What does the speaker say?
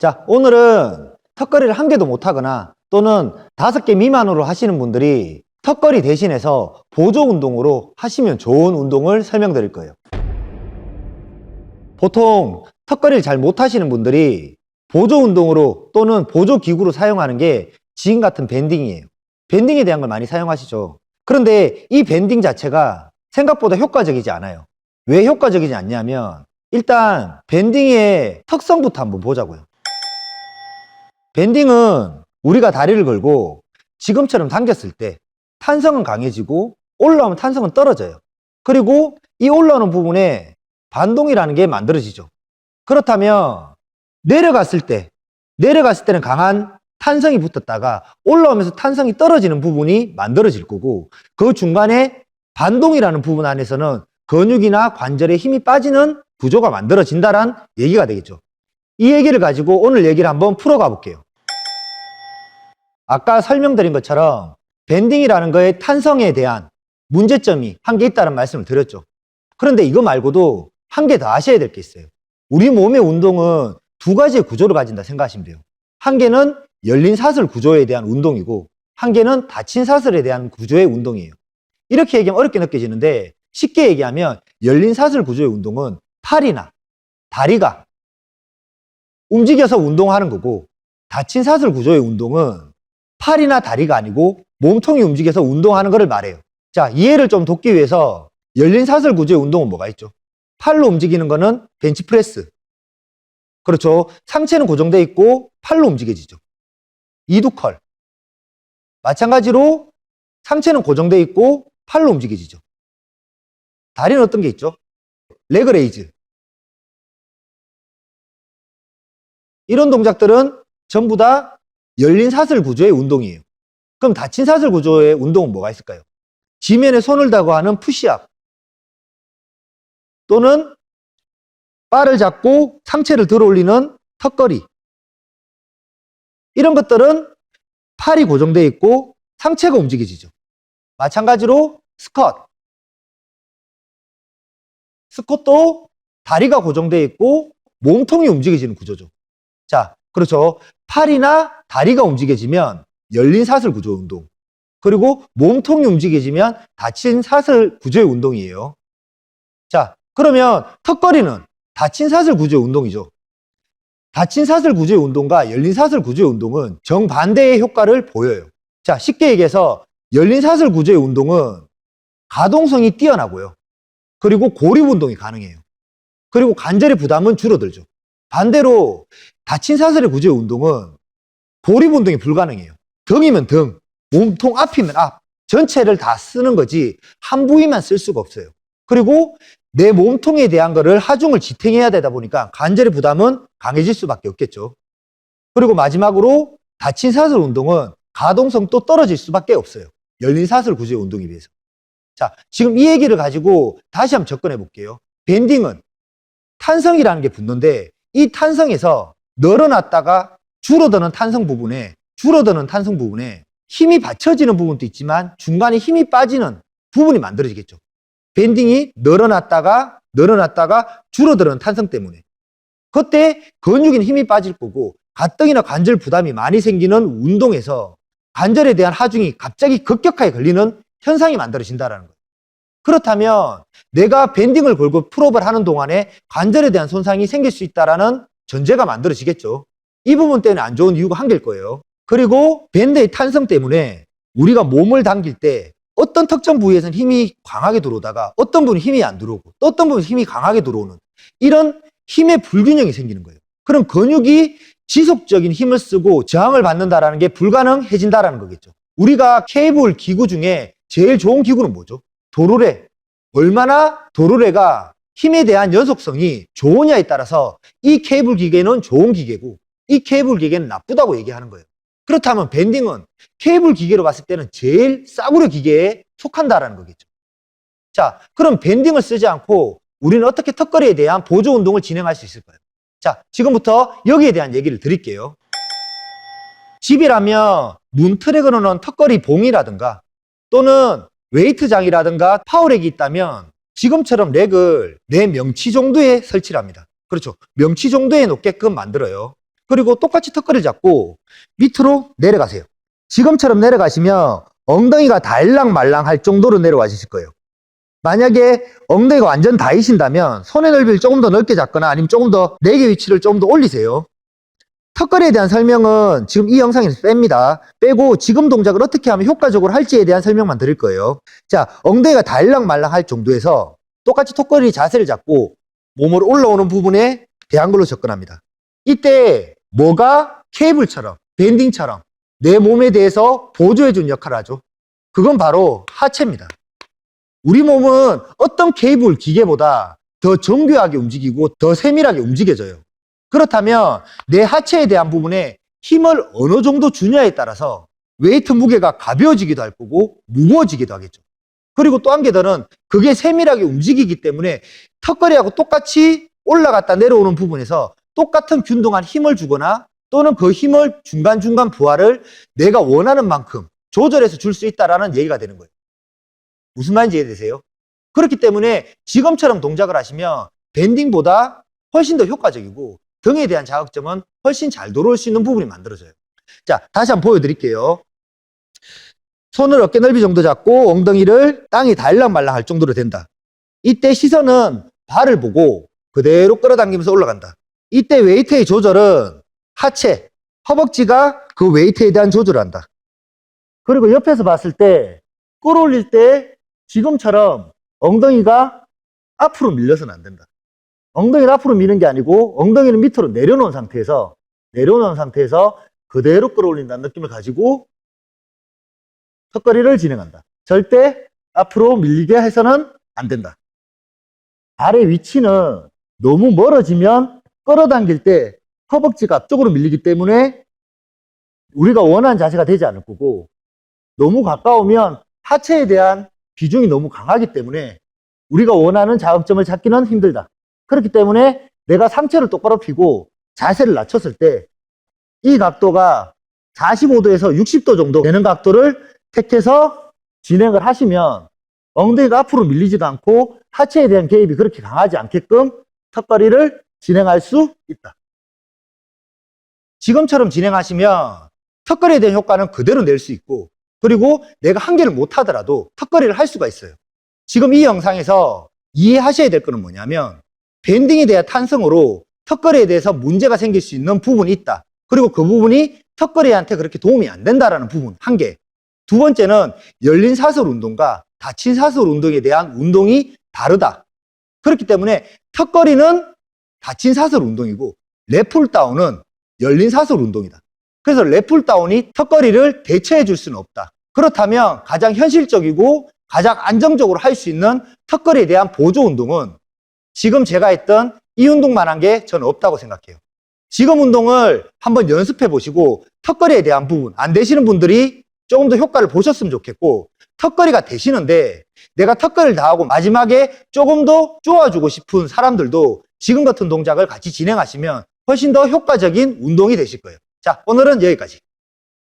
자, 오늘은 턱걸이를 한 개도 못하거나 또는 다섯 개 미만으로 하시는 분들이 턱걸이 대신해서 보조 운동으로 하시면 좋은 운동을 설명드릴 거예요. 보통 턱걸이를 잘 못하시는 분들이 보조 운동으로 또는 보조 기구로 사용하는 게 지금 같은 밴딩이에요. 밴딩에 대한 걸 많이 사용하시죠. 그런데 이 밴딩 자체가 생각보다 효과적이지 않아요. 왜 효과적이지 않냐면 일단 밴딩의 특성부터 한번 보자고요. 밴딩은 우리가 다리를 걸고 지금처럼 당겼을 때 탄성은 강해지고 올라오면 탄성은 떨어져요. 그리고 이 올라오는 부분에 반동이라는 게 만들어지죠. 그렇다면 내려갔을 때 내려갔을 때는 강한 탄성이 붙었다가 올라오면서 탄성이 떨어지는 부분이 만들어질 거고 그 중간에 반동이라는 부분 안에서는 근육이나 관절에 힘이 빠지는 구조가 만들어진다란 얘기가 되겠죠. 이 얘기를 가지고 오늘 얘기를 한번 풀어가 볼게요. 아까 설명드린 것처럼 밴딩이라는 거의 탄성에 대한 문제점이 한 개 있다는 말씀을 드렸죠. 그런데 이거 말고도 한 개 더 아셔야 될 게 있어요. 우리 몸의 운동은 두 가지의 구조를 가진다 생각하시면 돼요. 한 개는 열린 사슬 구조에 대한 운동이고 한 개는 닫힌 사슬에 대한 구조의 운동이에요. 이렇게 얘기하면 어렵게 느껴지는데 쉽게 얘기하면 열린 사슬 구조의 운동은 팔이나 다리가 움직여서 운동하는 거고 닫힌 사슬 구조의 운동은 팔이나 다리가 아니고 몸통이 움직여서 운동하는 것을 말해요. 자, 이해를 좀 돕기 위해서 열린 사슬 구조의 운동은 뭐가 있죠? 팔로 움직이는 거는 벤치프레스. 그렇죠. 상체는 고정되어 있고 팔로 움직여지죠. 이두컬. 마찬가지로 상체는 고정되어 있고 팔로 움직여지죠. 다리는 어떤 게 있죠? 레그레이즈. 이런 동작들은 전부 다 열린 사슬 구조의 운동이에요. 그럼 닫힌 사슬 구조의 운동은 뭐가 있을까요? 지면에 손을 대고 하는 푸시업 또는 바를 잡고 상체를 들어 올리는 턱걸이 이런 것들은 팔이 고정되어 있고 상체가 움직여지죠. 마찬가지로 스쿼트 스쿼트도 다리가 고정되어 있고 몸통이 움직여지는 구조죠. 자, 그렇죠. 팔이나 다리가 움직여지면 열린 사슬 구조 운동. 그리고 몸통이 움직여지면 닫힌 사슬 구조의 운동이에요. 자, 그러면 턱걸이는 닫힌 사슬 구조의 운동이죠. 닫힌 사슬 구조의 운동과 열린 사슬 구조의 운동은 정반대의 효과를 보여요. 자, 쉽게 얘기해서 열린 사슬 구조의 운동은 가동성이 뛰어나고요. 그리고 고립 운동이 가능해요. 그리고 관절의 부담은 줄어들죠. 반대로 닫힌 사슬의 구조의 운동은 고립 운동이 불가능해요. 등이면 등, 몸통 앞이면 앞, 전체를 다 쓰는 거지 한 부위만 쓸 수가 없어요. 그리고 내 몸통에 대한 거를 하중을 지탱해야 되다 보니까 관절의 부담은 강해질 수밖에 없겠죠. 그리고 마지막으로 닫힌 사슬 운동은 가동성도 떨어질 수밖에 없어요. 열린 사슬 구조의 운동에 비해서. 자, 지금 이 얘기를 가지고 다시 한번 접근해 볼게요. 밴딩은 탄성이라는 게 붙는데 이 탄성에서 늘어났다가 줄어드는 탄성 부분에 줄어드는 탄성 부분에 힘이 받쳐지는 부분도 있지만 중간에 힘이 빠지는 부분이 만들어지겠죠. 밴딩이 늘어났다가 늘어났다가 줄어드는 탄성 때문에 그때 근육인 힘이 빠질 거고 가등이나 관절 부담이 많이 생기는 운동에서 관절에 대한 하중이 갑자기 급격하게 걸리는 현상이 만들어진다는 거예요. 그렇다면 내가 밴딩을 걸고 풀업을 하는 동안에 관절에 대한 손상이 생길 수 있다라는 전제가 만들어지겠죠. 이 부분 때문에 안 좋은 이유가 한 개일 거예요. 그리고 밴드의 탄성 때문에 우리가 몸을 당길 때 어떤 특정 부위에서는 힘이 강하게 들어오다가 어떤 부분은 힘이 안 들어오고 또 어떤 부분은 힘이 강하게 들어오는 이런 힘의 불균형이 생기는 거예요. 그럼 근육이 지속적인 힘을 쓰고 저항을 받는다라는 게 불가능해진다라는 거겠죠. 우리가 케이블 기구 중에 제일 좋은 기구는 뭐죠? 도르래. 얼마나 도르래가 힘에 대한 연속성이 좋으냐에 따라서 이 케이블 기계는 좋은 기계고 이 케이블 기계는 나쁘다고 얘기하는 거예요. 그렇다면 밴딩은 케이블 기계로 봤을 때는 제일 싸구려 기계에 속한다라는 거겠죠. 자, 그럼 밴딩을 쓰지 않고 우리는 어떻게 턱걸이에 대한 보조 운동을 진행할 수 있을까요? 자, 지금부터 여기에 대한 얘기를 드릴게요. 집이라면 문틀에 걸어놓은 턱걸이 봉이라든가 또는 웨이트장이라든가 파워렉이 있다면 지금처럼 렉을 내 명치 정도에 설치를 합니다. 그렇죠. 명치 정도에 놓게끔 만들어요. 그리고 똑같이 턱걸이 잡고 밑으로 내려가세요. 지금처럼 내려가시면 엉덩이가 달랑말랑 할 정도로 내려와주실 거예요. 만약에 엉덩이가 완전 다이신다면 손의 넓이를 조금 더 넓게 잡거나 아니면 조금 더 내개 위치를 조금 더 올리세요. 턱걸이에 대한 설명은 지금 이 영상에서 뺍니다. 빼고 지금 동작을 어떻게 하면 효과적으로 할지에 대한 설명만 드릴 거예요. 자, 엉덩이가 달랑말랑 할 정도에서 똑같이 턱걸이 자세를 잡고 몸으로 올라오는 부분에 대한 걸로 접근합니다. 이때 뭐가 케이블처럼, 밴딩처럼 내 몸에 대해서 보조해주는 역할을 하죠. 그건 바로 하체입니다. 우리 몸은 어떤 케이블 기계보다 더 정교하게 움직이고 더 세밀하게 움직여져요. 그렇다면 내 하체에 대한 부분에 힘을 어느 정도 주냐에 따라서 웨이트 무게가 가벼워지기도 할 거고 무거워지기도 하겠죠. 그리고 또 한 개 더는 그게 세밀하게 움직이기 때문에 턱걸이하고 똑같이 올라갔다 내려오는 부분에서 똑같은 균등한 힘을 주거나 또는 그 힘을 중간중간 부하를 내가 원하는 만큼 조절해서 줄 수 있다라는 얘기가 되는 거예요. 무슨 말인지 이해되세요? 그렇기 때문에 지금처럼 동작을 하시면 밴딩보다 훨씬 더 효과적이고 등에 대한 자극점은 훨씬 잘 들어올 수 있는 부분이 만들어져요. 자, 다시 한번 보여드릴게요. 손을 어깨 넓이 정도 잡고 엉덩이를 땅이 달랑 말랑 할 정도로 된다. 이때 시선은 발을 보고 그대로 끌어당기면서 올라간다. 이때 웨이트의 조절은 하체, 허벅지가 그 웨이트에 대한 조절을 한다. 그리고 옆에서 봤을 때 끌어올릴 때 지금처럼 엉덩이가 앞으로 밀려서는 안 된다. 엉덩이를 앞으로 미는 게 아니고 엉덩이를 밑으로 내려놓은 상태에서 내려놓은 상태에서 그대로 끌어올린다는 느낌을 가지고 턱걸이를 진행한다. 절대 앞으로 밀리게 해서는 안 된다. 발의 위치는 너무 멀어지면 끌어당길 때 허벅지가 앞쪽으로 밀리기 때문에 우리가 원하는 자세가 되지 않을 거고 너무 가까우면 하체에 대한 비중이 너무 강하기 때문에 우리가 원하는 자극점을 찾기는 힘들다. 그렇기 때문에 내가 상체를 똑바로 펴고 자세를 낮췄을 때 이 각도가 45도에서 60도 정도 되는 각도를 택해서 진행을 하시면 엉덩이가 앞으로 밀리지도 않고 하체에 대한 개입이 그렇게 강하지 않게끔 턱걸이를 진행할 수 있다. 지금처럼 진행하시면 턱걸이에 대한 효과는 그대로 낼 수 있고 그리고 내가 한 개를 못 하더라도 턱걸이를 할 수가 있어요. 지금 이 영상에서 이해하셔야 될 거는 뭐냐면 밴딩에 대한 탄성으로 턱걸이에 대해서 문제가 생길 수 있는 부분이 있다. 그리고 그 부분이 턱걸이한테 그렇게 도움이 안 된다라는 부분 한 개. 두 번째는 열린 사슬 운동과 닫힌 사슬 운동에 대한 운동이 다르다. 그렇기 때문에 턱걸이는 닫힌 사슬 운동이고 레풀다운은 열린 사슬 운동이다. 그래서 레풀다운이 턱걸이를 대체해 줄 수는 없다. 그렇다면 가장 현실적이고 가장 안정적으로 할 수 있는 턱걸이에 대한 보조 운동은 지금 제가 했던 이 운동만 한 게 저는 없다고 생각해요. 지금 운동을 한번 연습해 보시고 턱걸이에 대한 부분 안 되시는 분들이 조금 더 효과를 보셨으면 좋겠고 턱걸이가 되시는데 내가 턱걸이를 다 하고 마지막에 조금 더 쪼아주고 싶은 사람들도 지금 같은 동작을 같이 진행하시면 훨씬 더 효과적인 운동이 되실 거예요. 자, 오늘은 여기까지.